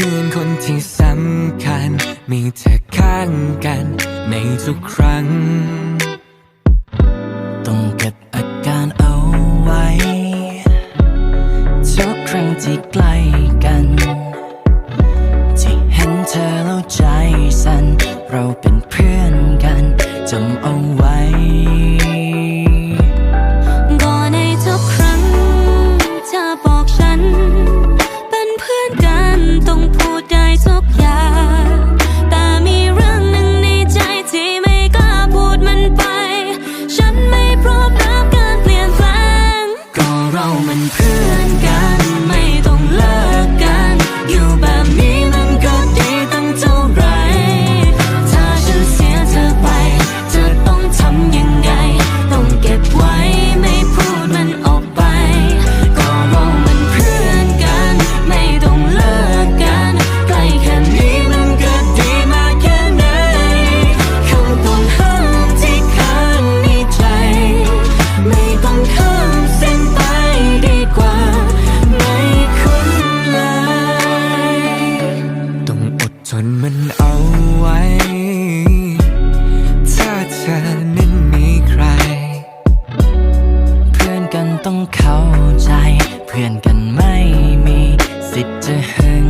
พื่อนคนที่สำคัญ มีเธอข้างกันในทุกครั้ง มันเอาไว้ ถ้าเธอนั้นมีใคร เพื่อนกันต้องเข้าใจ เพื่อนกันไม่มีสิทธิ์จะหึง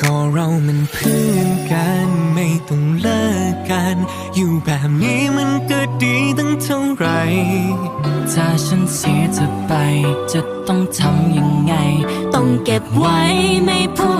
ก็เรามันเพื่อนกันไม่ต้องเลิกกัน อยู่แบบนี้มันก็ดีตั้งเท่าไหร่ถ้าฉันเสียเธอไป จะต้องทำยังไง ต้องเก็บไว้ไม่พูด